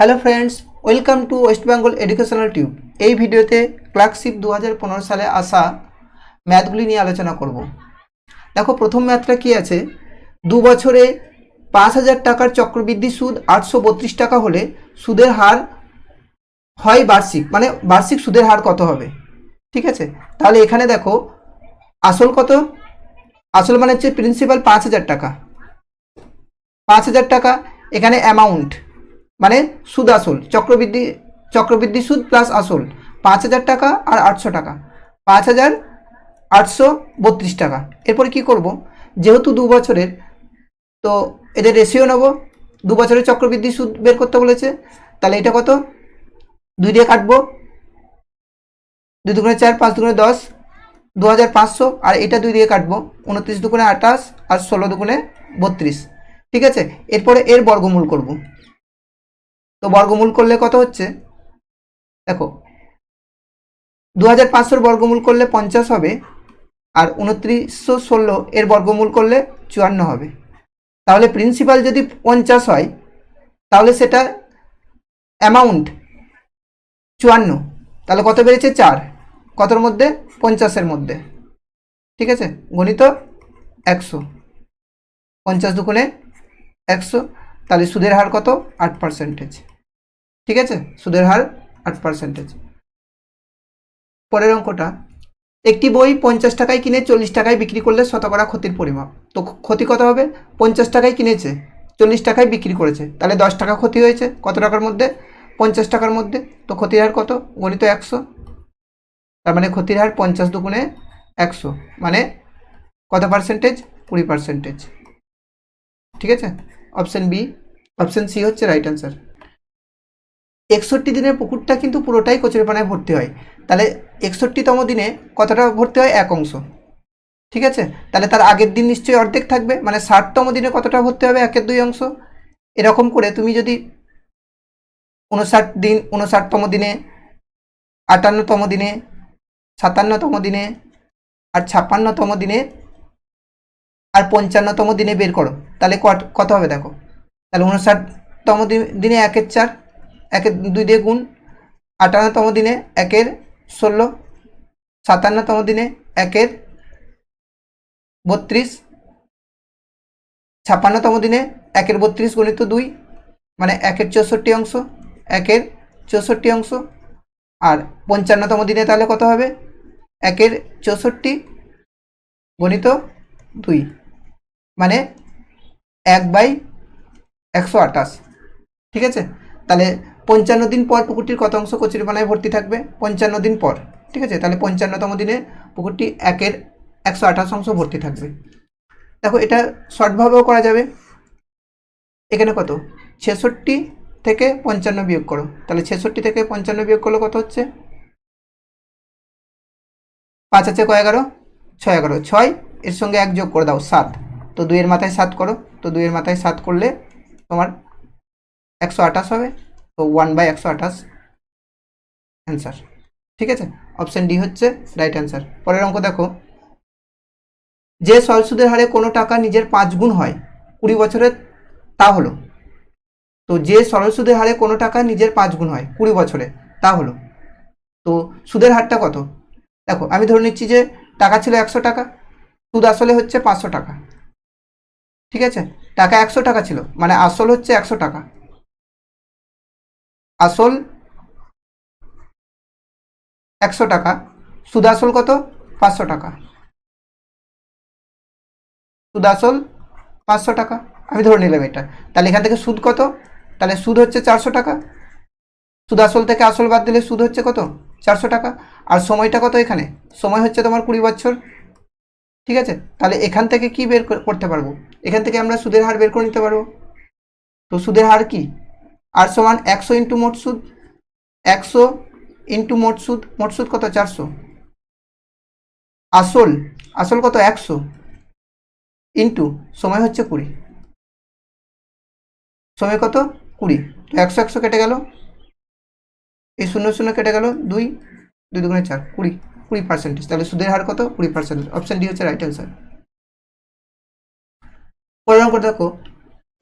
Hello friends welcome to West Bengal educational tube এই ভিডিওতে clerkship দু হাজার পনেরো সালে আসা ম্যাথগুলি নিয়ে আলোচনা করব। দেখো, প্রথম ম্যাথটা কি আছে? দু বছরে পাঁচ হাজার টাকার চক্রবৃদ্ধি সুদ আটশো বত্রিশ টাকা হলে সুদের হার হয় বার্ষিক মানে বার্ষিক সুদের হার কত হবে? ঠিক আছে? তাহলে এখানে দেখো, আসল কত? আসল মানে হচ্ছে প্রিন্সিপাল পাঁচ হাজার টাকা। পাঁচ হাজার টাকা, এখানে অ্যামাউন্ট মানে সুদ আসল, চক্রবৃদ্ধি চক্রবৃদ্ধি সুদ প্লাস আসল। পাঁচ হাজার টাকা আর আটশো টাকা। পাঁচ হাজার আটশো বত্রিশ টাকা। এরপরে কি করব? যেহেতু দু বছরের, তো এদের রেশিও নেব। দু বছরের চক্রবৃদ্ধি সুদ বের করতে বলেছে। তাহলে এটা কত? দুই দিয়ে কাটবো। দুই দুগুণে চার, পাঁচ দুগুণে দশ, দু হাজার পাঁচশো। আর এটা দুই দিয়ে কাটবো। উনত্রিশ দুগুণে আঠাশ আর ষোলো দুগুণে বত্রিশ। ঠিক আছে? এরপরে এর বর্গমূল করব। তো বর্গমূল করলে কত হচ্ছে? দেখো দু হাজার পাঁচশোর বর্গমূল করলে পঞ্চাশ হবে আর উনত্রিশশো ষোলো এর বর্গমূল করলে চুয়ান্ন হবে। তাহলে প্রিন্সিপাল যদি পঞ্চাশ হয়, তাহলে সেটা অ্যামাউন্ট চুয়ান্ন। তাহলে কত বেড়েছে? চার। কতর মধ্যে? পঞ্চাশের মধ্যে। ঠিক আছে? গণিত একশো। পঞ্চাশ দুগুণে একশো, তাহলে সুদের হার কত? আট পার্সেন্টেজ ঠিক আছে? সুদের হার আট পার্সেন্টেজ পরের অঙ্কটা, একটি বই পঞ্চাশ টাকায় কিনে চল্লিশ টাকায় বিক্রি করলে শতকরা ক্ষতির পরিমাপ। তো ক্ষতি কত হবে? পঞ্চাশ টাকায় কিনেছে, চল্লিশ টাকায় বিক্রি করেছে, তাহলে দশ টাকা ক্ষতি হয়েছে। কত টাকার মধ্যে? পঞ্চাশ টাকার মধ্যে। তো ক্ষতির হার কত? গণিত একশো। তার মানে ক্ষতির হার পঞ্চাশ দুগুণে একশো মানে কত পার্সেন্টেজ কুড়ি পার্সেন্টেজ ঠিক আছে? অপশান বি অপশান সি হচ্ছে রাইট অ্যান্সার একষট্টি দিনের পুকুরটা কিন্তু পুরোটাই কচুরিপানায় ভর্তি হয়। তাহলে একষট্টিতম দিনে কতটা ভর্তি হয়? এক অংশ। ঠিক আছে? তাহলে তার আগের দিন নিশ্চয়ই অর্ধেক থাকবে। মানে ষাটতম দিনে কতটা ভর্তি হবে? একের দুই অংশ। এরকম করে তুমি যদি উনষাট দিন উনষাটতম দিনে, আটান্নতম দিনে, সাতান্নতম দিনে আর ছাপ্পান্নতম দিনে আর পঞ্চান্নতম দিনে বের করো। তাহলে কত- হবে দেখো? তাহলে উনষাটতম দিনে একের চার। একের দুই দিয়ে গুণ আটান্নতম দিনে একের ষোলো, সাতান্নতম দিনে একের বত্রিশ, ছাপ্পান্নতম দিনে একের বত্রিশ গণিত দুই মানে একের চৌষট্টি অংশ, একের চৌষট্টি অংশ। আর পঞ্চান্নতম দিনে তাহলে কত হবে? একের চৌষট্টি গণিত দুই মানে এক বাই একশো আঠাশ। ঠিক আছে? তাহলে পঞ্চান্ন দিন পর পুকুরটির কত অংশ কচুরিপানায় ভর্তি থাকবে? পঞ্চান্ন দিন পর, ঠিক আছে? তাহলে পঞ্চান্নতম দিনে পুকুরটি একের একশো আঠাশ অংশ ভর্তি থাকবে। দেখো, এটা শর্টভাবেও করা যাবে। এখানে কত? ছেষট্টি থেকে পঞ্চান্ন বিয়োগ করো। তাহলে ছেষট্টি থেকে পঞ্চান্ন বিয়োগ করলে কত হচ্ছে? পাঁচ আছে কয় এগারো? ছয় এগারো। ছয়, এর সঙ্গে এক যোগ করে দাও, সাত। তো দুইয়ের মাথায় সাত করো। তো দুইয়ের মাথায় সাত করলে তোমার একশো আঠাশ হবে। তো ওয়ান বাই একশো আঠাশ অ্যান্সার ঠিক আছে? অপশান ডি হচ্ছে রাইট অ্যান্সার পরের অঙ্ক দেখো। যে সরল সুদের হারে কোনো টাকা নিজের পাঁচ গুণ হয়, কুড়ি বছরের তা হলো। তো যে সরল সুদের হারে কোনো টাকা নিজের পাঁচ গুণ হয়, কুড়ি বছরে তা হলো। তো সুদের হারটা কত? দেখো, আমি ধরে নিচ্ছি যে টাকা ছিল একশো টাকা, সুদ আসলে হচ্ছে পাঁচশো টাকা, ঠিক আছে? টাকা একশো টাকা ছিল মানে আসল হচ্ছে একশো টাকা। আসল একশো টাকা, সুদ আসল কত? পাঁচশো টাকা। সুদ আসল পাঁচশো টাকা। আমি ধরে নিলাম এটা। তাহলে এখান থেকে সুদ কত? তাহলে সুদ হচ্ছে চারশো টাকা। সুদ আসল থেকে আসল বাদ দিলে সুদ হচ্ছে কত? চারশো টাকা। আর সময়টা কত এখানে? সময় হচ্ছে তোমার কুড়ি বছর। ঠিক আছে? তাহলে এখান থেকে কি বের করতে পারব? এখান থেকে আমরা সুদের হার বের করে নিতে পারব। তো সুদের হার কি? আর সমান একশো ইন্টু মোট সুদ, একশো ইন্টু মোট সুদ মোট সুদ কত? চারশো। আসল আসল কত? একশো ইন্টু সময় হচ্ছে কুড়ি। সময় কত? কুড়ি। তো একশো একশো কেটে গেল। এই শূন্য শূন্য কেটে গেল দুই দুই দুগুণে চার, কুড়ি কুড়ি পার্সেন্টেজ তাহলে সুদের হার কত? কুড়ি পার্সেন্টেজ অপশান ডি হচ্ছে রাইট অ্যান্সার পরের অঙ্ক দেখো।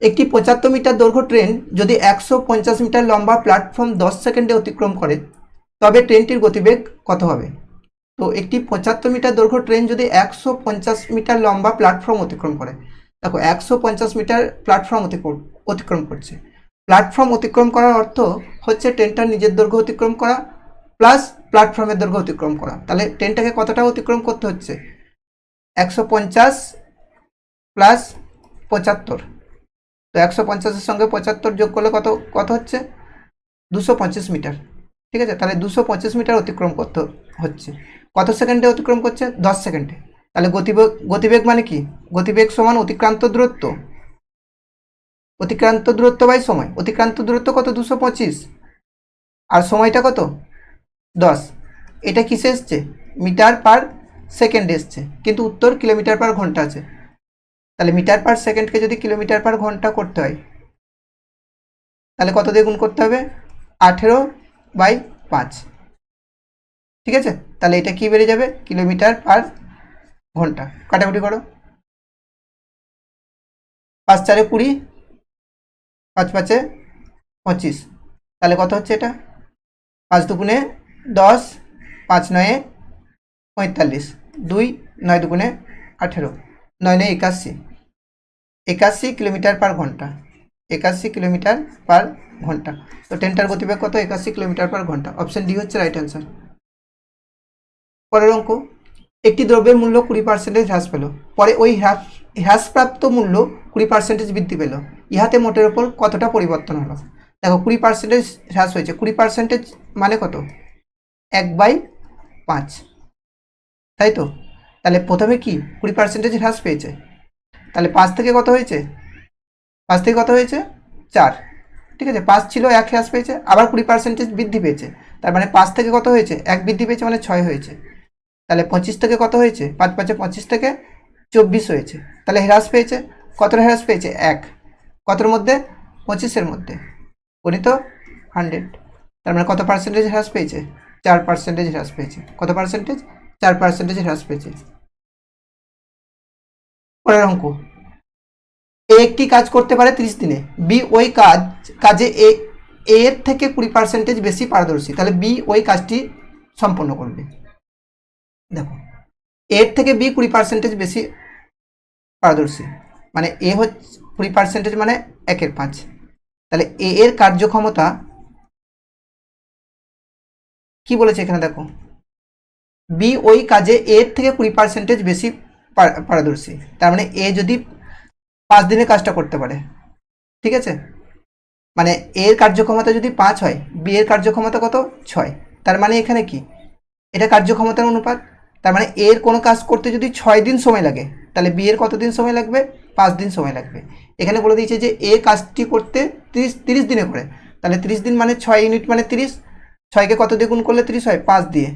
একটি পঁচাত্তর মিটার দৈর্ঘ্য ট্রেন যদি একশো পঞ্চাশ মিটার লম্বা প্ল্যাটফর্ম দশ সেকেন্ডে অতিক্রম করে, তবে ট্রেনটির গতিবেগ কত হবে? তো একটি পঁচাত্তর মিটার দৈর্ঘ্য ট্রেন যদি একশো পঞ্চাশ মিটার লম্বা প্ল্যাটফর্ম অতিক্রম করে, দেখো একশো পঞ্চাশ মিটার প্ল্যাটফর্ম অতিক্রম করছে। প্ল্যাটফর্ম অতিক্রম করার অর্থ হচ্ছে ট্রেনটার নিজের দৈর্ঘ্য অতিক্রম করা, প্লাস প্ল্যাটফর্মের দৈর্ঘ্য অতিক্রম করা। তাহলে ট্রেনটাকে কতটা অতিক্রম করতে হচ্ছে? একশো পঞ্চাশ প্লাস পঁচাত্তর। তো একশো পঞ্চাশের সঙ্গে পঁচাত্তর যোগ করলে কত কত হচ্ছে? দুশো পঁচিশ মিটার। ঠিক আছে? তাহলে দুশো পঁচিশ মিটার অতিক্রম করতে হচ্ছে। কত সেকেন্ডে অতিক্রম করছে? দশ সেকেন্ডে। তাহলে গতিবেগ গতিবেগ মানে কি? গতিবেগ সমান অতিক্রান্ত দূরত্ব। অতিক্রান্ত দূরত্ব বাই সময়। অতিক্রান্ত দূরত্ব কত? দুশো পঁচিশ। আর সময়টা কত? দশ। এটা কিসে এসছে? মিটার পার সেকেন্ড এসছে। কিন্তু উত্তর কিলোমিটার পার ঘণ্টা আছে। তাহলে মিটার পার সেকেন্ডকে যদি কিলোমিটার পার ঘণ্টা করতে হয়, তাহলে কত দিয়ে গুণ করতে হবে? আঠেরো বাই পাঁচ। ঠিক আছে? তাহলে এটা কি বেড়ে যাবে? কিলোমিটার পার ঘণ্টা। কাটাকুটি করো। পাঁচ চারে কুড়ি, পাঁচ পাঁচে পঁচিশ। তাহলে কত হচ্ছে এটা? পাঁচ দুগুণে দশ, পাঁচ নয়ে পঁয়তাল্লিশ। দুই নয় দুগুণে আঠেরো। নয় নয় একাশি। একাশি কিলোমিটার পার ঘণ্টা। একাশি কিলোমিটার পার ঘণ্টা। তো ট্রেনটার গতিবেগ কত? একাশি কিলোমিটার পার ঘণ্টা। অপশন ডি হচ্ছে রাইট অ্যান্সার পরের অঙ্ক। একটি দ্রব্যের মূল্য কুড়ি পার্সেন্টেজ হ্রাস পেল। পরে ওই হ্রাস হ্রাসপ্রাপ্ত মূল্য কুড়ি পার্সেন্টেজ বৃদ্ধি পেল। ইহাতে মোটের ওপর কতটা পরিবর্তন হলো? দেখো, কুড়ি পার্সেন্টেজ হ্রাস হয়েছে। কুড়ি পার্সেন্টেজ মানে কত? এক বাই পাঁচ। তাই তো? তাহলে প্রথমে কি? কুড়ি পার্সেন্টেজ হ্রাস পেয়েছে। তাহলে পাঁচ থেকে কত হয়েছে? পাঁচ থেকে কত হয়েছে? চার। ঠিক আছে, পাঁচ ছিল, এক হ্রাস পেয়েছে, আবার কুড়ি পার্সেন্টেজ বৃদ্ধি পেয়েছে। তার মানে পাঁচ থেকে কত হয়েছে? এক বৃদ্ধি পেয়েছে মানে ছয় হয়েছে। তাহলে পঁচিশ থেকে কত হয়েছে? পাঁচ পাঁচে পঁচিশ থেকে চব্বিশ হয়েছে। তাহলে হ্রাস পেয়েছে, কতটা হ্রাস পেয়েছে? এক। কতর মধ্যে? পঁচিশের মধ্যে। গণিত হান্ড্রেড। তার মানে কত পার্সেন্টেজ হ্রাস পেয়েছে? চার পার্সেন্টেজ হ্রাস পেয়েছে। কত পার্সেন্টেজ চার পার্সেন্টেজ হ্রাস পেয়েছে। পরের অঙ্ক। এ একটি কাজ করতে পারে ত্রিশ দিনে। বি ওই কাজ, কাজে এ, এর থেকে কুড়ি পার্সেন্টেজ বেশি পারদর্শী। তাহলে বি ওই কাজটি সম্পন্ন করবে। দেখো, এর থেকে বি কুড়ি পার্সেন্টেজ বেশি পারদর্শী। মানে এ হচ্ছে কুড়ি পার্সেন্টেজ মানে একের পাঁচ। তাহলে এ এর কার্যক্ষমতা কি বলেছে এখানে দেখো? বি ওই কাজে এর থেকে কুড়ি পার্সেন্টেজ বেশি পারদর্শী। তার মানে এ যদি পাঁচ দিনে কাজটা করতে পারে। ঠিক আছে? মানে এর কার্যক্ষমতা যদি পাঁচ হয় বি এর কার্যক্ষমতা কত? ছয়। তার মানে এখানে কি? এটা কার্যক্ষমতার অনুপাত। তার মানে এর কোনো কাজ করতে যদি ছয় দিন সময় লাগে, তাহলে বি এর কত দিন সময় লাগবে? পাঁচ দিন সময় লাগবে। এখানে বলে দিয়েছে যে এ কাজটি করতে তিরিশ তিরিশ দিনে করে। তাহলে তিরিশ দিন মানে ছয় ইউনিট মানে তিরিশ। ছয়কে কত দিয়ে গুণ করলে তিরিশ হয়? পাঁচ দিয়ে।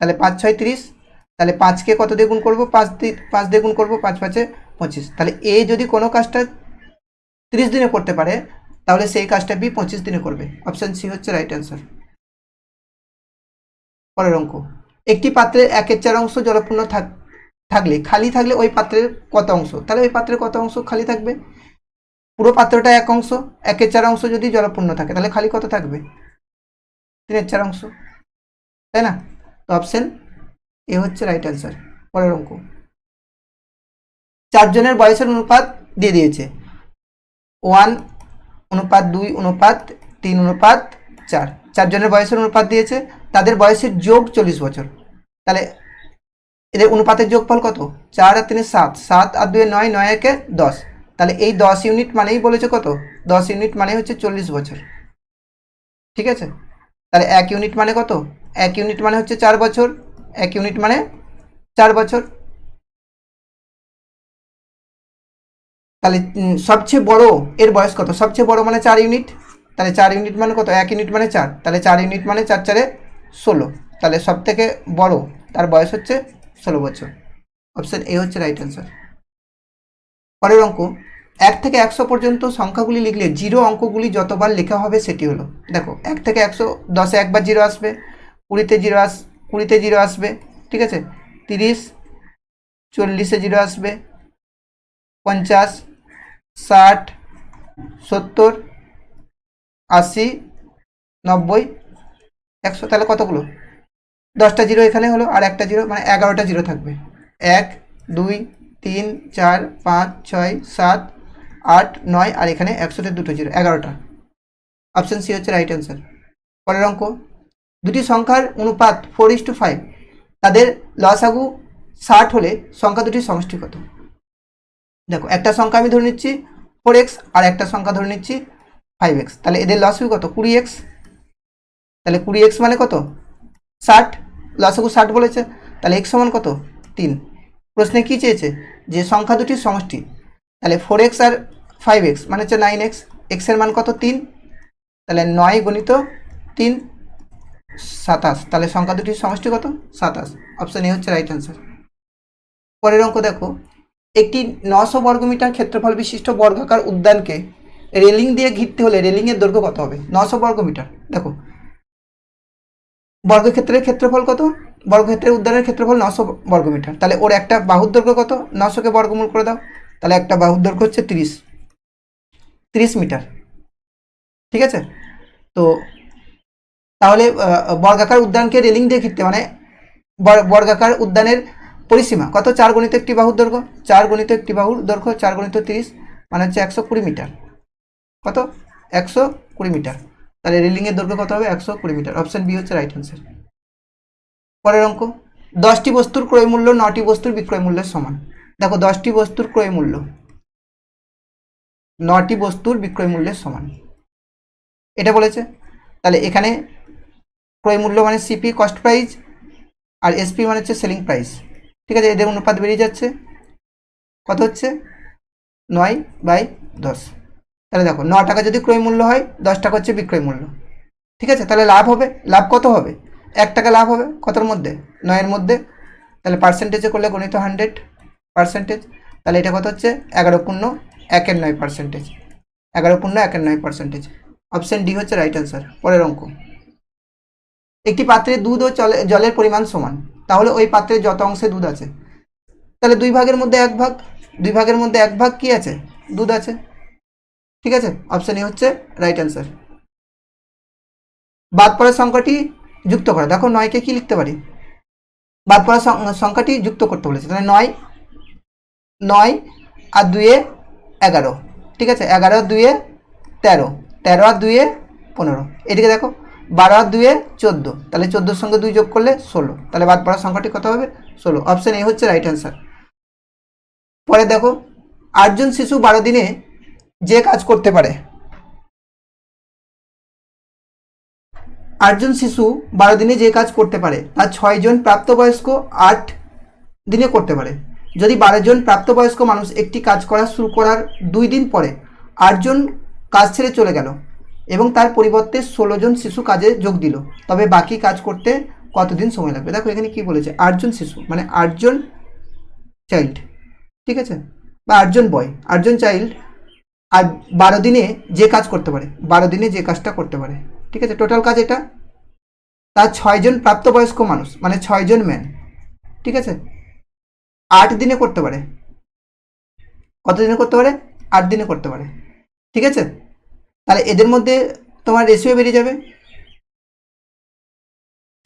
তাহলে পাঁচ ছয় তিরিশ। তাহলে পাঁচকে কত দিয়ে গুণ করব? পাঁচ পাঁচ দিয়ে গুণ করব, পাঁচ পাঁচে পঁচিশ। তাহলে এ যদি কোনো কাজটা তিরিশ দিনে করতে পারে, তাহলে সেই কাজটা বি পঁচিশ দিনে করবে। অপশান সি হচ্ছে রাইট অ্যান্সার পরের অঙ্ক। একটি পাত্রের একের চার অংশ জলপূর্ণ থাক, থাকলে, খালি থাকলে ওই পাত্রের কত অংশ? তাহলে ওই পাত্রের কত অংশ খালি থাকবে? পুরো পাত্রটা এক অংশ, একের চার অংশ যদি জলপূর্ণ থাকে, তাহলে খালি কত থাকবে? তিনের চার অংশ। তাই না? তো অপশন এ হচ্ছে রাইট অ্যান্সার পরের অঙ্ক। চারজনের বয়সের অনুপাত দিয়ে দিয়েছে। ওয়ান অনুপাত দুই, অনুপাত তিন, অনুপাত চার। চারজনের বয়সের অনুপাত দিয়েছে, তাদের বয়সের যোগ চল্লিশ বছর। তাহলে এদের অনুপাতের যোগফল কত? চার আর তিনে সাত সাত আর দুয়ে নয় নয় একে দশ। তাহলে এই দশ ইউনিট মানেই বলেছে কত? দশ ইউনিট মানে হচ্ছে চল্লিশ বছর। ঠিক আছে? তাহলে এক ইউনিট মানে কত? এক ইউনিট মানে হচ্ছে চার বছর। এক ইউনিট মানে চার বছর। তাহলে সবচেয়ে বড় এর বয়স কত? সবচেয়ে বড় মানে চার ইউনিট তাহলে চার ইউনিট মানে কত? এক ইউনিট মানে চার। তাহলে চার ইউনিট মানে চার চারে ষোলো। তাহলে সব থেকে বড়, তার বয়স হচ্ছে ষোলো বছর। অপশন এ হচ্ছে রাইট অ্যান্সার পরের অঙ্ক, এক থেকে একশো পর্যন্ত সংখ্যাগুলি লিখলে জিরো অঙ্কগুলি যতবার লেখা হবে সেটি হলো। দেখো, এক থেকে একশো, দশে একবার জিরো আসবে, কুড়িতে জিরো আস কুড়িতে জিরো আসবে, ঠিক আছে? তিরিশ, চল্লিশে জিরো আসবে, পঞ্চাশ, ষাট, সত্তর, আশি, নব্বই, একশো। তাহলে কতগুলো? দশটা জিরো এখানে হলো, আর একটা জিরো মানে এগারোটা জিরো থাকবে। এক, দুই, তিন, চার, পাঁচ, ছয়, সাত, আট, নয়, আর এখানে একশোতে দুটো জিরো, এগারোটা। অপশান সি হচ্ছে রাইট অ্যান্সার পরের অঙ্ক। দুটি সংখ্যার অনুপাত ফোর ইস টু ফাইভ তাদের লসাগু ষাট হলে সংখ্যা দুটির সমষ্টি কত দেখো, একটা সংখ্যা আমি ধরে নিচ্ছি ফোর এক্স আর একটা সংখ্যা ধরে নিচ্ছি ফাইভ এক্স তাহলে এদের লসাগু কত? কুড়ি এক্স তাহলে কুড়ি এক্স মানে কত? ষাট। লসাগু ষাট বলেছে, তাহলে এক্স সমান কত? তিন। প্রশ্নে কী চেয়েছে? যে সংখ্যা দুটির সমষ্টি, তাহলে ফোর এক্স আর ফাইভ এক্স মানে হচ্ছে নাইন এক্স এক্সের মান কত? তিন। তাহলে নয় গণিত তিন সাতাশ। তাহলে সংখ্যা দুটির সমষ্টি কত? সাতাশ। অপশান এ হচ্ছে রাইট অ্যান্সার পরের অঙ্ক দেখো। একটি নশো বর্গমিটার ক্ষেত্রফল বিশিষ্ট বর্গাকার উদ্যানকে রেলিং দিয়ে ঘিরতে হলে রেলিংয়ের দৈর্ঘ্য কত হবে? নশো বর্গমিটার দেখো। বর্গক্ষেত্রের ক্ষেত্রফল কত? বর্গক্ষেত্রের উদ্যানের ক্ষেত্রফল নশো বর্গমিটার তাহলে ওর একটা বাহুর দৈর্ঘ্য কত? নশোকে বর্গমূল করে দাও। তাহলে একটা বাহুর দৈর্ঘ্য হচ্ছে তিরিশ। তিরিশ মিটার। ঠিক আছে? তো তাহলে বর্গাকার উদ্যানকে রেলিং দিয়ে ঘিরতে মানে বর- বর্গাকার উদ্যানের পরিসীমা, কত? চার গণিত একটি বাহুর দৈর্ঘ্য, চার গণিত একটি বাহুর দৈর্ঘ্য, চার গণিত তিরিশ মানে হচ্ছে একশো কুড়ি মিটার। কত? একশো কুড়ি মিটার। তাহলে রেলিংয়ের দৈর্ঘ্য কত হবে? একশো কুড়ি মিটার। অপশান বি হচ্ছে রাইট অ্যান্সার। পরের অঙ্ক, দশটি বস্তুর ক্রয় মূল্য নটি বস্তুর বিক্রয় মূল্যের সমান। দেখো, দশটি বস্তুর ক্রয় মূল্য নটি বস্তুর বিক্রয় মূল্যের সমান। এটা বলেছে। তাহলে এখানে ক্রয় মূল্য মানে সিপি কস্ট প্রাইস আর এসপি মানে হচ্ছে সেলিং প্রাইস ঠিক আছে এদের অনুপাত বেরিয়ে যাচ্ছে। কত হচ্ছে? নয় বাই দশ। তাহলে দেখো, ন টাকা যদি ক্রয় মূল্য হয়, দশ টাকা হচ্ছে বিক্রয় মূল্য। ঠিক আছে, তাহলে লাভ হবে। লাভ কত হবে? এক টাকা লাভ হবে। কতর মধ্যে? নয়ের মধ্যে। তাহলে পার্সেন্টেজে করলে গণিত হান্ড্রেড পার্সেন্টেজ তাহলে এটা কত হচ্ছে? এগারো পূর্ণ একের নয় পার্সেন্টেজ এগারো পূর্ণ একের নয় পার্সেন্টেজ অপশান ডি হচ্ছে রাইট অ্যান্সার পরের অঙ্ক। একটি পাত্রে দুধ ও জলে- জলের পরিমাণ সমান। তাহলে ওই পাত্রে যত অংশে দুধ আছে। তাহলে দুই ভাগের মধ্যে এক ভাগ, দুই ভাগের মধ্যে এক ভাগ কি আছে? দুধ আছে। ঠিক আছে? অপশান এ হচ্ছে রাইট অ্যান্সার বাদ পড়ার সংখ্যাটি যুক্ত করা। দেখো নয়কে কি লিখতে পারি? বাদ পড়ার সংখ্যাটি যুক্ত করতে বলেছে। তাহলে নয় নয় আর দুয়ে এগারো। ঠিক আছে? এগারো দুয়ে তেরো। তেরো আর দুয়ে পনেরো। এদিকে দেখো। বারো আর দুয়ে চোদ্দ। তাহলে চোদ্দোর সঙ্গে দুই যোগ করলে ষোলো। তাহলে বাদ পড়ার সংখ্যাটি কত হবে? ষোলো। অপশান এ হচ্ছে রাইট অ্যান্সার পরে দেখো, আটজন শিশু বারো দিনে যে কাজ করতে পারে, আটজন শিশু বারো দিনে যে কাজ করতে পারে আর ছয়জন প্রাপ্তবয়স্ক আট দিনে করতে পারে। যদি বারো জন প্রাপ্তবয়স্ক মানুষ একটি কাজ করা শুরু করার দুই দিন পরে আটজন কাজ ছেড়ে চলে গেল এবং তার পরিবর্তে ষোলো জন শিশু কাজে যোগ দিল। তবে বাকি কাজ করতে কতদিন সময় লাগবে? দেখো এখানে কি বলেছে, আটজন শিশু মানে আটজন চাইল্ড ঠিক আছে? বা আটজন বয় আটজন চাইল্ড আর বারো দিনে যে কাজ করতে পারে, বারো দিনে যে কাজটা করতে পারে, ঠিক আছে? টোটাল কাজ এটা। তার ছয়জন প্রাপ্তবয়স্ক মানুষ মানে ছয়জন ম্যান ঠিক আছে? আট দিনে করতে পারে। কত দিনে করতে পারে? আট দিনে করতে পারে, ঠিক আছে? তাহলে এদের মধ্যে তোমার রেশিও বেরিয়ে যাবে।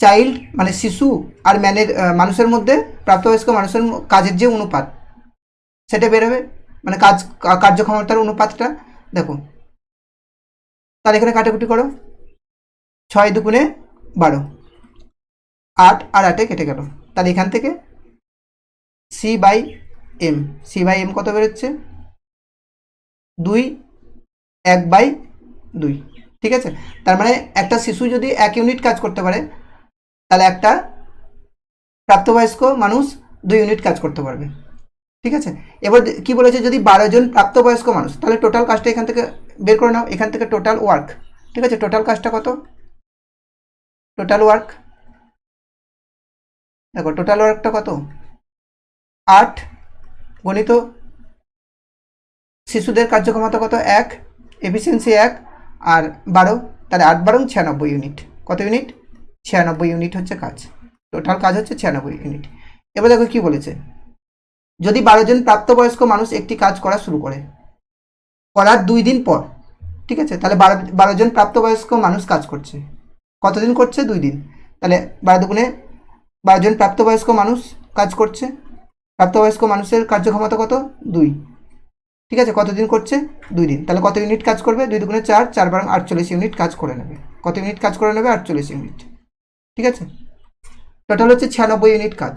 চাইল্ড মানে শিশু আর ম্যানের মানুষের মধ্যে প্রাপ্তবয়স্ক মানুষের কাজের যে অনুপাত, সেটা বেরোবে মানে কাজ কার্যক্ষমতার অনুপাতটা, দেখো। তাহলে এখানে কাটাকুটি করো। ছয় দুগুণে বারো। আট আর আটে কেটে গেল। তাহলে এখান থেকে C by M C by M কত বেরোচ্ছে? দুই, এক বাই দুই, ঠিক আছে? তার মানে একটা শিশু যদি এক ইউনিট কাজ করতে পারে, তাহলে একটা প্রাপ্তবয়স্ক মানুষ দুই ইউনিট কাজ করতে পারবে। ঠিক আছে? এবার কি বলেছে? যদি বারো জন প্রাপ্তবয়স্ক মানুষ, তাহলে টোটাল কাজটা এখান থেকে বের করে নাও। এখান থেকে টোটাল ওয়ার্ক ঠিক আছে? টোটাল কাজটা কত? টোটাল ওয়ার্ক দেখো টোটাল ওয়ার্কটা কত? আট গণিত শিশুদের কার্যক্ষমতা কত? এক এফিসিয়েন্সি এক আর বারো, তাহলে আট বারো ছিয়ানব্বই ইউনিট কত ইউনিট ছিয়ানব্বই ইউনিট হচ্ছে কাজ। টোটাল কাজ হচ্ছে ছিয়ানব্বই ইউনিট এবার দেখো কী বলেছে। যদি বারো জন প্রাপ্তবয়স্ক মানুষ একটি কাজ করা শুরু করে, করার দুই দিন পর, ঠিক আছে? তাহলে বারো বারো জন প্রাপ্তবয়স্ক মানুষ কাজ করছে। কতদিন করছে? দুই দিন। তাহলে বারো দুগুণে বারো জন প্রাপ্তবয়স্ক মানুষ কাজ করছে। প্রাপ্তবয়স্ক মানুষের কার্যক্ষমতা কত? দুই। ঠিক আছে, কতদিন করছে? দুই দিন। তাহলে কত ইউনিট কাজ করবে? দুই দুগুণে চার চার বারং, আটচল্লিশ ইউনিট কাজ করে নেবে। কত ইউনিট কাজ করে নেবে? আটচল্লিশ ইউনিট ঠিক আছে? টোটাল হচ্ছে ছিয়ানব্বই ইউনিট কাজ।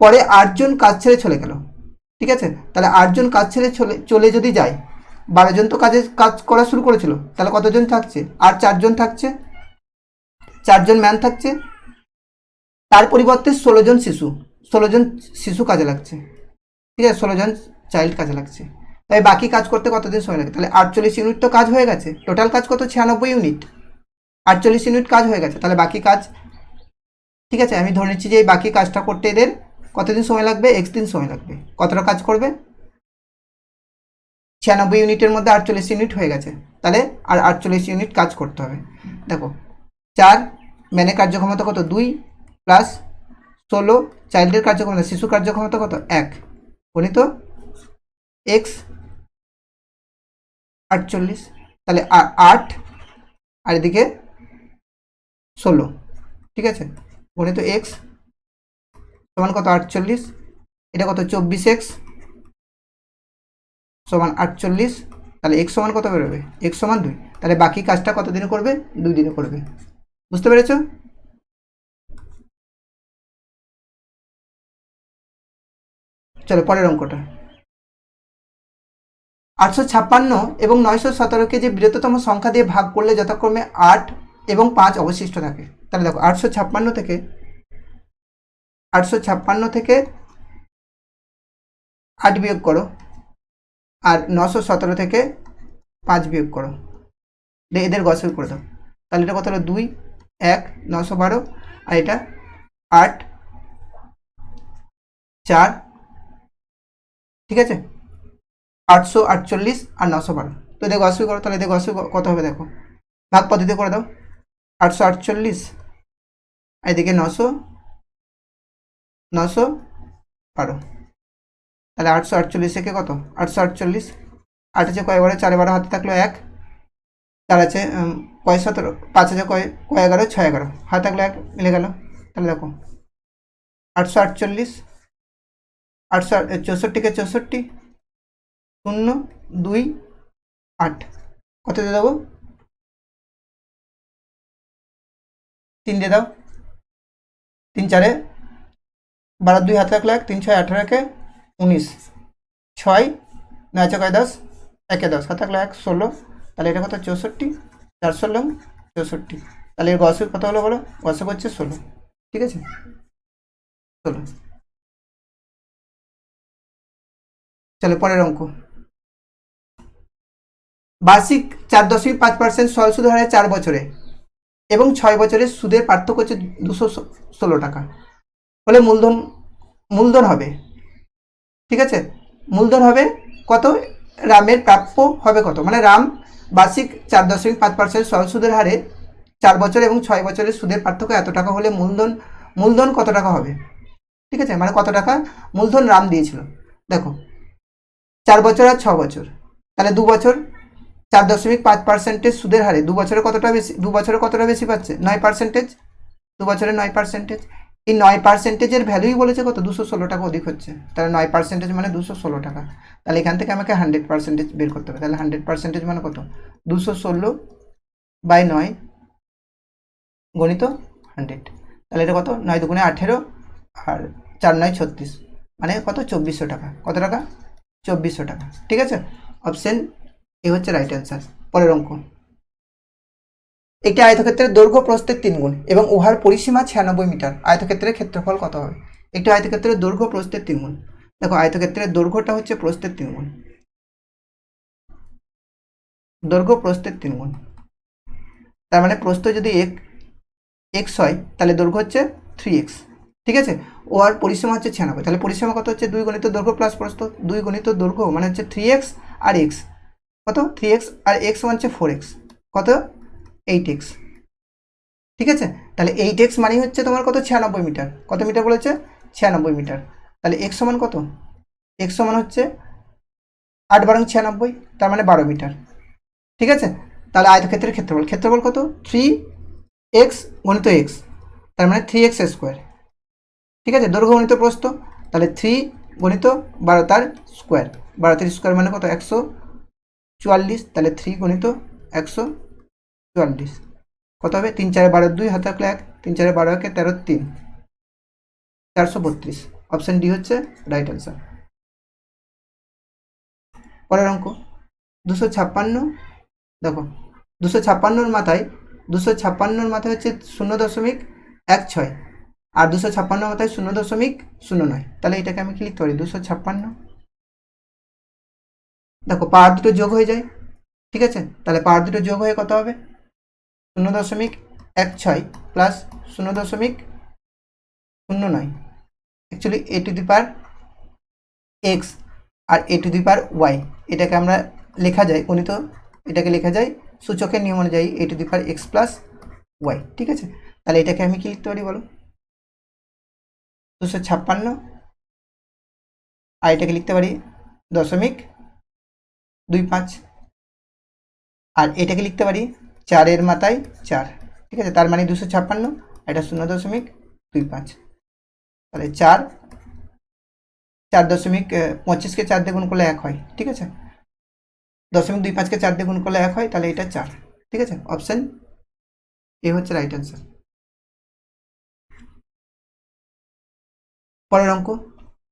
পরে আটজন কাজ ছেড়ে চলে গেল। ঠিক আছে? তাহলে আটজন কাজ ছেড়ে চলে চলে যদি যায়, বারো জন তো কাজে, কাজ করা শুরু করেছিল। তাহলে কতজন থাকছে? আর চারজন থাকছে? চারজন ম্যান থাকছে? তার পরিবর্তে ষোলো জন শিশু। ষোলো জন শিশু কাজে লাগছে। ঠিক আছে? ষোলো জন চাইল্ড কাজে লাগছে। তাই বাকি কাজ করতে কতদিন সময় লাগে? তাহলে আটচল্লিশ ইউনিট তো কাজ হয়ে গেছে। টোটাল কাজ কত? ছিয়ানব্বই ইউনিট। আটচল্লিশ ইউনিট কাজ হয়ে গেছে। তাহলে বাকি কাজ, ঠিক আছে? আমি ধরে নিচ্ছি যে এই বাকি কাজটা করতে এদের কতদিন সময় লাগবে? এক্স দিন সময় লাগবে। কতটা কাজ করবে? ছিয়ানব্বই ইউনিটের মধ্যে আটচল্লিশ ইউনিট হয়ে গেছে। তাহলে আর আটচল্লিশ ইউনিট কাজ করতে হবে। দেখো, চার ম্যানে কার্যক্ষমতা কত? দুই প্লাস ষোলো, চাইল্ডের কার্যক্ষমতা শিশু কার্যক্ষমতা কত? এক। গণিত এক্স আটচল্লিশ, তাহলে আট, আর এদিকে ষোলো, ঠিক আছে? গণিত এক্স সমান কত? আটচল্লিশ, এটা কত? চব্বিশ এক্স সমান আটচল্লিশ, তাহলে এক্স সমান কত বেরোবে? এক্স সমান দুই, তাহলে বাকি কাজটা কত দিনে করবে? দুই দিনে করবে। বুঝতে পেরেছ? চলো, পরের অঙ্কটা। আটশো ছাপ্পান্ন এবং নয়শো সতেরোকে যে বৃহত্তম সংখ্যা দিয়ে ভাগ করলে যথাক্রমে আট এবং পাঁচ অবশিষ্ট থাকে। তাহলে দেখো, আটশো ছাপ্পান্ন থেকে, আটশো ছাপ্পান্ন থেকে আট বিয়োগ করো, আর নশো সতেরো থেকে পাঁচ বিয়োগ করো। এদের গসল করে দাও। তাহলে এটা কত হলো? দুই, এক নশো বারো, আর এটা আট, চার, ঠিক আছে? আটশো আটচল্লিশ আর নশো বারো। তো এদের গসল করো, তাহলে এদের গসল কত হবে দেখো? ভাগ পদ্ধতি করে দাও। আটশো আটচল্লিশ এদিকে নশো নশো বারো। তাহলে আটশো আটচল্লিশ থেকে কত? আটশো আটচল্লিশ। আট আছে কয় বারো? চার বারো হাতে থাকল এক। চার আছে কয় সতেরো? পাঁচ আছে কয় কয় এগারো? ছয় এগারো। হাতে থাকল এক, মিলে গেল। তাহলে দেখো, আটশো আটচল্লিশ, আটশো আট- চৌষট্টিকে চৌষট্টি শূন্য দুই আট। কত দিয়ে দেবো? তিন দিয়ে দাও। তিন চারে। বারো দুই হাতে এক, তিন ছয় আঠারো একে উনিশ। ছয় নয় ছয় দশ? একে দশ। হাতে এক, ষোলো। তাহলে এটা কত? চৌষট্টি। চার ষোলো, চৌষট্টি। তাহলে এর গসে কত হলো বলো? গসে হচ্ছে ষোলো। ঠিক আছে? ষোলো। চলো পরের অঙ্ক। বার্ষিক চার দশমিক পাঁচ পার্সেন্ট সরল সুদের হারে চার বছরে এবং ছয় বছরের সুদের পার্থক্য হচ্ছে দুশো ষোলো টাকা। হলে মূলধন মূলধন হবে। ঠিক আছে? মূলধন হবে কত? রামের প্রাপ্য হবে কত? মানে রাম বার্ষিক চার দশমিক পাঁচ পার্সেন্ট সরল সুদের হারে চার বছর এবং ছয় বছরের সুদের পার্থক্য এত টাকা হলে মূলধন মূলধন কত টাকা হবে? ঠিক আছে? মানে কত টাকা? মূলধন রাম দিয়েছিল। দেখো, চার বছর আর ছ বছর। তাহলে দু বছর চার দশমিক পাঁচ পার্সেন্টেজ সুদের হারে। দু বছরে কতটা বেশি দু বছরে কতটা বেশি পাচ্ছে? নয় পার্সেন্টেজ দু বছরে নয় পার্সেন্টেজ এই নয় পার্সেন্টেজের ভ্যালুই বলেছে কত? দুশো ষোলো টাকা অধিক হচ্ছে। তাহলে নয় পার্সেন্টেজ মানে দুশো ষোলো টাকা। তাহলে এখান থেকে আমাকে হান্ড্রেড পার্সেন্টেজ বের করতে হবে। তাহলে হান্ড্রেড পার্সেন্টেজ মানে কত? দুশো ষোলো বাই নয় গণিত হান্ড্রেড তাহলে এটা কত? নয় দুগুণে আঠেরো আর চার নয় ছত্রিশ। মানে কত? চব্বিশশো টাকা। কত টাকা? চব্বিশশো টাকা। ঠিক আছে? অপশন এ হচ্ছে রাইট অ্যান্সার পরের অঙ্ক। একটি আয়তক্ষেত্রের দৈর্ঘ্য প্রস্থের তিন গুণ এবং উহার পরিসীমা ছিয়ানব্বই মিটার। আয়তক্ষেত্রের ক্ষেত্রফল কত হবে? একটি আয়তক্ষেত্রের দৈর্ঘ্য প্রস্থের তিন গুণ। দেখো, আয়তক্ষেত্রের দৈর্ঘ্যটা হচ্ছে প্রস্থের তিন গুণ। দৈর্ঘ্য প্রস্থের তিন গুণ। তার মানে প্রস্থ যদি এক এক্স হয়, তাহলে দৈর্ঘ্য হচ্ছে থ্রি এক্স ঠিক আছে? ও আর পরিসীমা হচ্ছে ছিয়ানব্বই। তাহলে পরিসীমা কত হচ্ছে? দুই গণিত দৈর্ঘ্য প্লাস প্রস্থ। দুই গণিত দৈর্ঘ্য মানে হচ্ছে থ্রি এক্স আর এক্স কত? থ্রি এক্স আর এক্স মানে হচ্ছে ফোর এক্স কত? এইট এক্স ঠিক আছে? তাহলে এইট এক্স মানে হচ্ছে তোমার কত? ছিয়ানব্বই মিটার। কত মিটার বলেছে? ছিয়ানব্বই মিটার। তাহলে এক্স সমান কত? এক্স সমান হচ্ছে আট বারং ছিয়ানব্বই, তার মানে বারো মিটার। ঠিক আছে? তাহলে আয়তক্ষেত্রের ক্ষেত্রফল। ক্ষেত্রফল কত? থ্রি এক্স গণিত এক্স তার মানে থ্রি এক্স স্কোয়ার ঠিক আছে? দৈর্ঘ্য গণিত প্রস্থ। তাহলে থ্রি গণিত বারো তার স্কোয়ার বারো তার স্কোয়ার মানে কত? একশো চুয়াল্লিশ, তাহলে থ্রি গণিত একশো চুয়াল্লিশ। কত হবে? তিন চারে বারো দুই, হাতে রাখলে এক। তিন চারে বারো একে তেরো তিন। চারশো বত্রিশ। অপশান ডি হচ্ছে রাইট অ্যান্সার পরের অঙ্ক। দুশো ছাপ্পান্ন, দেখো, দুশো ছাপ্পান্নর মাথায়, দুশো ছাপ্পান্নর মাথায় হচ্ছে শূন্য দশমিক এক ছয়। আর দুশো ছাপ্পান্ন মাথায় শূন্য দশমিক শূন্য নয়। তাহলে এটাকে আমি কি লিখতে পারি? দুশো ছাপ্পান্ন। দেখো পাওয়ার দুটো যোগ হয়ে যায়, ঠিক আছে? তাহলে পাওয়ার দুটো যোগ হয়ে কত হবে? শূন্য দশমিক এক ছয় প্লাস শূন্য দশমিক শূন্য নয়। Actually A to the power X R A to the power Y এটাকে আমরা লেখা যায় গণিত, এটাকে লেখা যায় সূচকের নিয়ম অনুযায়ী A to the power X plus Y ঠিক আছে? তাহলে এটাকে আমি কি লিখতে পারি বলো? দুশো ছাপ্পান্ন, আর এটাকে লিখতে পারি দশমিক দুই পাঁচ। আর এটাকে লিখতে পারি চারের মাথায় চার। ঠিক আছে, তার মানে দুশো ছাপ্পান্ন, এটা শূন্য দশমিক দুই পাঁচ। তাহলে চার চার দশমিক পঁচিশকে চার দিয়ে গুণ করলে এক হয়, ঠিক আছে? দশমিক দুই পাঁচকে চার দিয়ে গুণ করলে এক হয়, তাহলে এটা চার, ঠিক আছে? অপশান এ হচ্ছে রাইট অ্যান্সার। পরের অঙ্ক,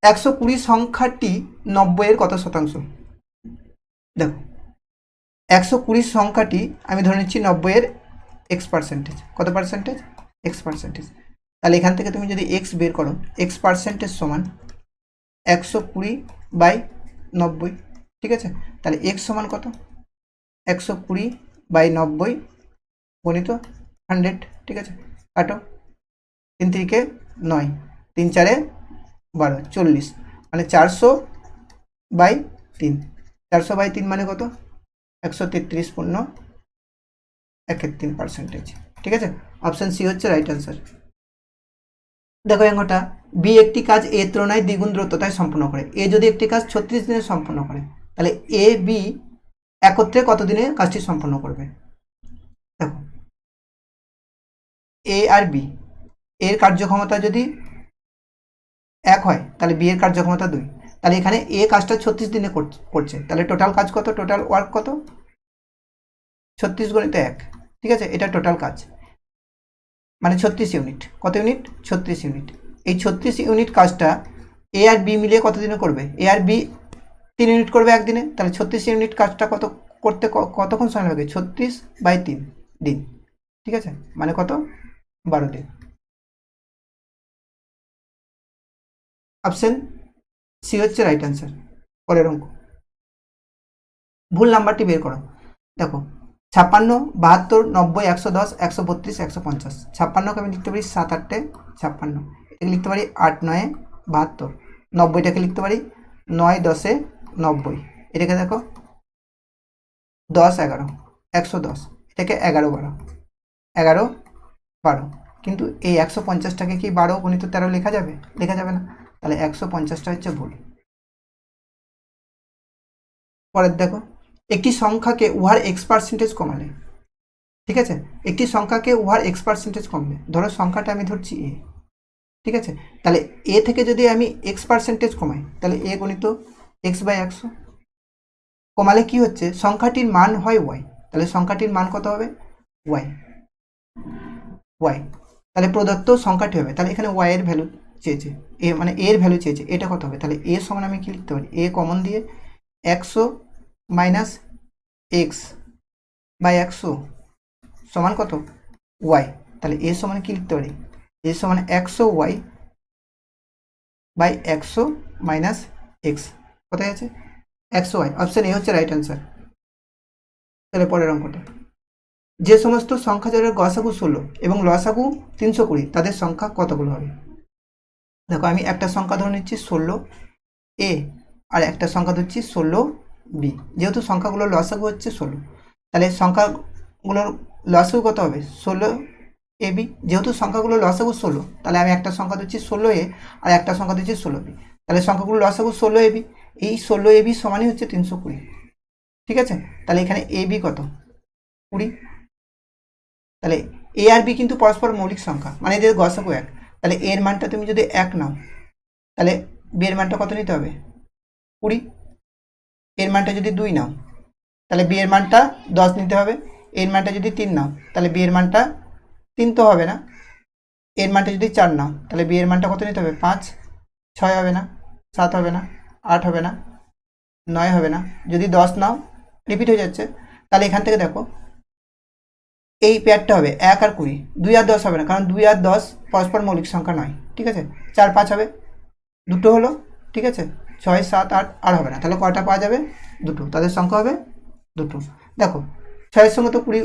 একশো কুড়ি সংখ্যাটি নব্বইয়ের কত শতাংশ? দেখো, একশো কুড়ি সংখ্যাটি আমি ধরে নিচ্ছি নব্বইয়ের এক্স পার্সেন্টেজ কত পার্সেন্টেজ এক্স পার্সেন্টেজ তাহলে এখান থেকে তুমি যদি এক্স বের করো এক্স পার্সেন্টেজ সমান একশো কুড়ি বাই নব্বই, ঠিক আছে? তাহলে এক্স সমান কত? একশো কুড়ি বাই নব্বই গণিত হান্ড্রেড, ঠিক আছে? কাটো। তিন তিরিকে নয়, তিন চারে বারো, চল্লিশ। মানে চারশো বাই তিন। চারশো বাই তিন মানে কত? একশো তেত্রিশ পূর্ণ একের তিন পার্সেন্টেজ ঠিক আছে? অপশান সি হচ্ছে রাইট অ্যান্সার দেখো অঙ্কটা। বি একটি কাজ এ তুলনায় দ্বিগুণ দ্রুততায় সম্পন্ন করে। এ যদি একটি কাজ ছত্রিশ দিনে সম্পন্ন করে, তাহলে এ বি একত্রে কত দিনে কাজটি সম্পন্ন করবে? দেখো। এ আর বি এর কার্যক্ষমতা যদি এক হয়, তাহলে বি এর কার্যক্ষমতা দুই। তাহলে এখানে এ কাজটা ছত্রিশ দিনে কর- করছে। তাহলে টোটাল কাজ কত? টোটাল ওয়ার্ক কত? ছত্রিশ গণিত এক। ঠিক আছে? এটা টোটাল কাজ। মানে ছত্রিশ ইউনিট কত ইউনিট ছত্রিশ ইউনিট এই ছত্রিশ ইউনিট কাজটা এ আর বি মিলিয়ে কত দিনে করবে? এ আর বি তিন ইউনিট করবে একদিনে। তাহলে ছত্রিশ ইউনিট কাজটা কত, করতে কতক্ষণ সময় লাগে? ছত্রিশ বাই তিন দিন। ঠিক আছে? মানে কত? বারো দিন। অপশন সি হচ্ছে রাইট অ্যান্সার পরের অঙ্ক। ভুল নাম্বারটি বের করো। দেখো, ছাপ্পান্ন, বাহাত্তর, নব্বই, একশো দশ, একশো বত্রিশ, একশো পঞ্চাশ। ছাপ্পান্নকে আমি লিখতে পারি সাত আটটে ছাপ্পান্ন। এটাকে লিখতে পারি আট, নয়ে, বাহাত্তর। নব্বইটাকে লিখতে পারি নয়, দশে নব্বই। এটাকে দেখো, দশ, এগারো, একশো দশ। এটাকে এগারো বারো। এগারো, বারো। কিন্তু এই একশো পঞ্চাশটাকে কি বারো, গণিত তেরো লেখা যাবে? লেখা যাবে না। তাহলে একশো পঞ্চাশটা হচ্ছে ভুল। পরের দেখো, একটি সংখ্যাকে উহার এক্স পার্সেন্টেজ কমালে। ঠিক আছে? একটি সংখ্যাকে উহার এক্স পার্সেন্টেজ কমলে। ধরো সংখ্যাটা আমি ধরছি এ ঠিক আছে? তাহলে এ থেকে যদি আমি এক্স পার্সেন্টেজ কমাই, তাহলে এ গণিত এক্স বাই একশো। কমালে কি হচ্ছে? সংখ্যাটির মান হয় ওয়াই তাহলে সংখ্যাটির মান কত হবে? ওয়াই ওয়াই তাহলে প্রদত্ত সংখ্যাটি হবে। তাহলে এখানে ওয়াই এর ভ্যালু চেয়েছে। এ মানে এর ভ্যালু চেয়েছে। এটা কত হবে? তাহলে এ সমান আমি কি লিখতে পারি? এ কমন দিয়ে একশো মাইনাস এক্স বাই একশো সমান কত? ওয়াই তাহলে এ সমান কি লিখতে পারি? এ সমান একশো ওয়াই বাই একশো মাইনাস এক্স কোথায় আছে? একশো ওয়াই অপশান এ হচ্ছে রাইট অ্যান্সার তাহলে পরের অঙ্কটা। যে সমস্ত সংখ্যা জোড়ের গসাগু ষোলো এবং লসাগু তিনশো কুড়ি, তাদের সংখ্যা কতগুলো হবে? দেখো আমি একটা সংখ্যা ধরে নিচ্ছি ষোলো এ, আর একটা সংখ্যা ধরছি ষোলো বি। যেহেতু সংখ্যাগুলো লসাগু হচ্ছে ষোলো, তাহলে সংখ্যাগুলোর লসাগু কত হবে? ষোলো এ বি। যেহেতু সংখ্যাগুলো লসাগু ষোলো, তাহলে আমি একটা সংখ্যা দিচ্ছি ষোলো এ, আর একটা সংখ্যা দিচ্ছি ষোলো বি। তাহলে সংখ্যাগুলো লসাগু ষোলো এ বি। এই ষোলো এবি সমানই হচ্ছে তিনশো কুড়ি। ঠিক আছে? তাহলে এখানে এ বি কত? কুড়ি। তাহলে এ আর বি কিন্তু পরস্পর মৌলিক সংখ্যা মানে এদের গসাগু এক। তাহলে এর মানটা তুমি যদি এক নাও, তাহলে বি এর মানটা কত নিতে হবে? কুড়ি। এর মানটা যদি দুই নাও, তাহলে বি এর মানটা দশ নিতে হবে। এর মানটা যদি তিন নাও, তাহলে বি এর মানটা তিন তো হবে না। এর মানটা যদি চার নাও, তাহলে বি এর মানটা কত নিতে হবে? পাঁচ। ছয় হবে না, সাত হবে না, আট হবে না, নয় হবে না। যদি দশ নাও রিপিট হয়ে যাচ্ছে, তাহলে এখান থেকে দেখো এই পেয়ারটা হবে এক আর কুড়ি। দুই আর দশ হবে না, কারণ দুই আর দশ পরস্পর মৌলিক সংখ্যা নয়, ঠিক আছে? চার পাঁচ হবে, দুটো হলো, ঠিক আছে? ছয়, সাত, আট, আর হবে না, তাহলে কয়টা পাওয়া যাবে? দুটো, তাদের সংখ্যা হবে দুটো। দেখো, ছয়ের সঙ্গে তো কুড়ি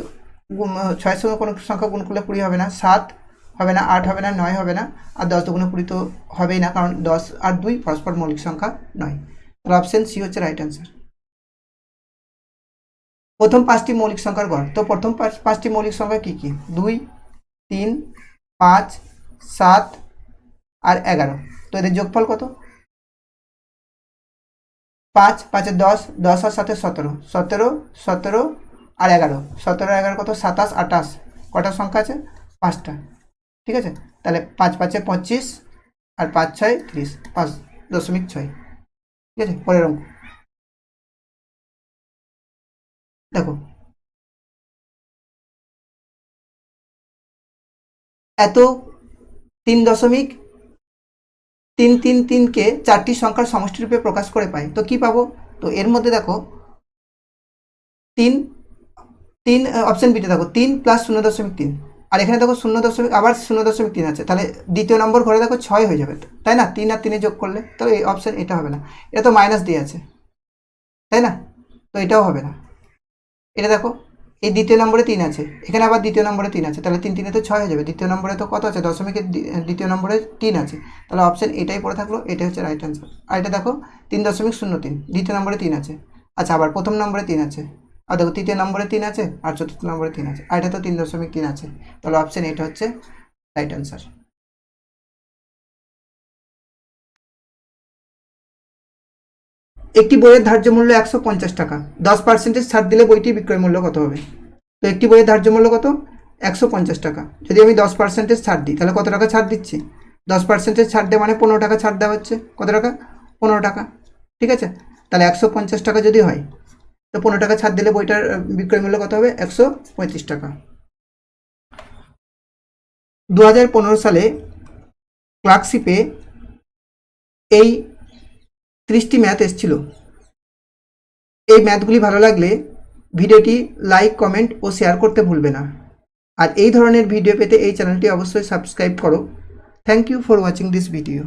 ছয়ের সঙ্গে কোনো সংখ্যা গুণ করলে কুড়ি হবে না, সাত হবে না, আট হবে না, নয় হবে না, আর দশ দুগুণে কুড়ি তো হবেই না, কারণ দশ আর দুই পরস্পর মৌলিক সংখ্যা নয়। তাহলে অপশন সি হচ্ছে রাইট অ্যান্সার প্রথম পাঁচটি মৌলিক সংখ্যার গড়। তো প্রথম পাঁচ- পাঁচটি মৌলিক সংখ্যা কী কী? দুই, তিন, পাঁচ, সাত আর এগারো। তো এদের যোগফল কত? পাঁচ, পাঁচে দশ দশ আর সাথে সতেরো। সতেরো সতেরো আর এগারো। সতেরো এগারো কত? সাতাশ, আঠাশ। কটা সংখ্যা আছে? পাঁচটা। ঠিক আছে? তাহলে পাঁচ, পাঁচে পঁচিশ আর পাঁচ, ছয়, ত্রিশ। পাঁচ দশমিক ছয়। ঠিক আছে? পরের অঙ্ক। দেখো। এত তিন দশমিক তিন তিন তিনকে চারটি সংখ্যার সমষ্টিরূপে প্রকাশ করে পাই, তো কি পাবো? তো এর মধ্যে দেখো, তিন তিন অপশন বিতে দেখো, তিন প্লাস শূন্য দশমিক তিন। আর এখানে দেখো শূন্য দশমিক, আবার শূন্য দশমিক তিন আছে, তাহলে দ্বিতীয় নম্বর ঘরে দেখো ছয় হয়ে যাবে, তাই না? তিন আর তিনে যোগ করলে তো এই অপশন এটা হবে না, এটা তো মাইনাস দিয়ে আছে, তাই না? তো এটাও হবে না। এটা দেখো, এই দ্বিতীয় নম্বরে তিন আছে, এখানে আবার দ্বিতীয় নম্বরে তিন আছে, তাহলে তিন তিনে তো ছয় হয়ে যাবে, দ্বিতীয় নম্বরে তো কত আছে, দশমিকের দ্বিতীয় নম্বরে তিন আছে, তাহলে অপশন এটাই পড়ে থাকল, এটাই হচ্ছে রাইট অ্যান্সার আর এটা দেখো, তিন দশমিক শূন্য তিন, দ্বিতীয় নম্বরে তিন আছে আচ্ছা আবার প্রথম নম্বরে তিন আছে, আর দেখো তৃতীয় নম্বরে তিন আছে, আর চতুর্থ নম্বরে তিন আছে, আর এটা তো তিন দশমিক তিন আছে, তাহলে অপশন এটা হচ্ছে রাইট অ্যান্সার একটি বইয়ের ধার্য মূল্য একশো পঞ্চাশ টাকা। দশ পার্সেন্টেজ ছাড় দিলে বইটি বিক্রয় মূল্য কত হবে? তো একটি বইয়ের ধার্য মূল্য কত? একশো পঞ্চাশ টাকা। যদি আমি দশ পার্সেন্টেজ ছাড় দিই, তাহলে কত টাকা ছাড় দিচ্ছি? দশ পার্সেন্টেজ ছাড় দেওয়া মানে পনেরো টাকা ছাড় দেওয়া হচ্ছে। কত টাকা? পনেরো টাকা। ঠিক আছে? তাহলে একশো পঞ্চাশ টাকা যদি হয়, তো পনেরো টাকা ছাড় দিলে বইটার বিক্রয় মূল্য কত হবে? একশো পঁয়ত্রিশ টাকা। দু হাজার পনেরো সালে ক্লার্কশিপে এই ত্রিশটি ম্যাথ এসেছিল। এই ম্যাথগুলি ভালো লাগলে ভিডিওটি লাইক, কমেন্ট ও শেয়ার করতে ভুলবে না। আর এই ধরনের ভিডিও পেতে এই চ্যানেলটি অবশ্যই সাবস্ক্রাইব করো। Thank you for watching this video.